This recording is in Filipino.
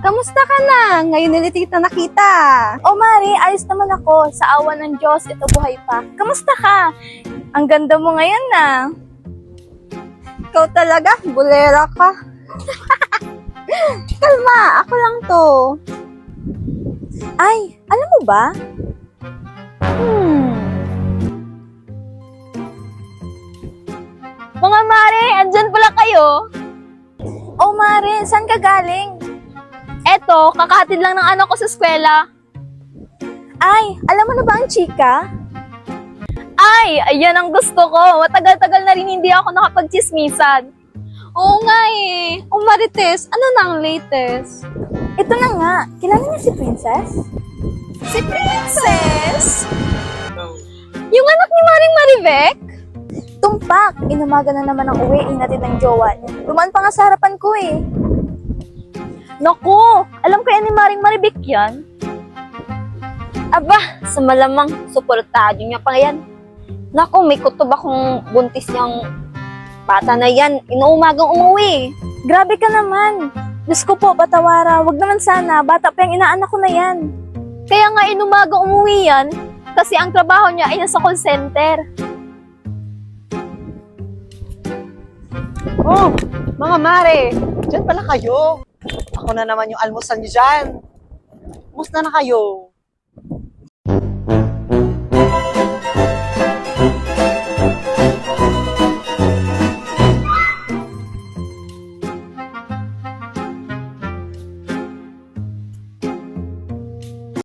na? Ngayon ulit kita nakita. O Mari, ayos naman ako. Sa awa ng Diyos, ito buhay pa. Kamusta ka? Ang ganda mo ngayon na. Ikaw talaga, bulera ka. Kalma, ako lang to. Ay, alam mo ba? Hmm. Mga Mare, andyan pala kayo. O Mare, saan ka galing? Eto, kakahatid lang ng anak ko sa eskwela. Ay, alam mo na ba ang chika? Ay, ayan ang gusto ko. Matagal-tagal na rin hindi ako nakapagchismisan. Oo nga eh. O Marites, ano na ang latest? Ito na nga. Kilala niya si Princess? Si Princess? Yung anak ni Maring Marivek? Tumpak! Inumaga na naman ang uwi natin ng jowa niya. Dumaan pa nga sa harapan ko eh. Naku! Alam kaya ni Maring Maribek yan? Aba, sa malamang suportado niya pa yan. Naku, may kutob akong buntis niyang bata na yan. Inuumagang umuwi. Grabe ka naman. Diyos ko po, patawara. Wag naman sana. Bata pa yung inaanak ko na yan. Kaya nga inumagang umuwi yan kasi ang trabaho niya ay nasa call center. Oh, mga mare, dyan pala kayo. Ako na naman yung almusal niyo dyan. Kumusta na kayo?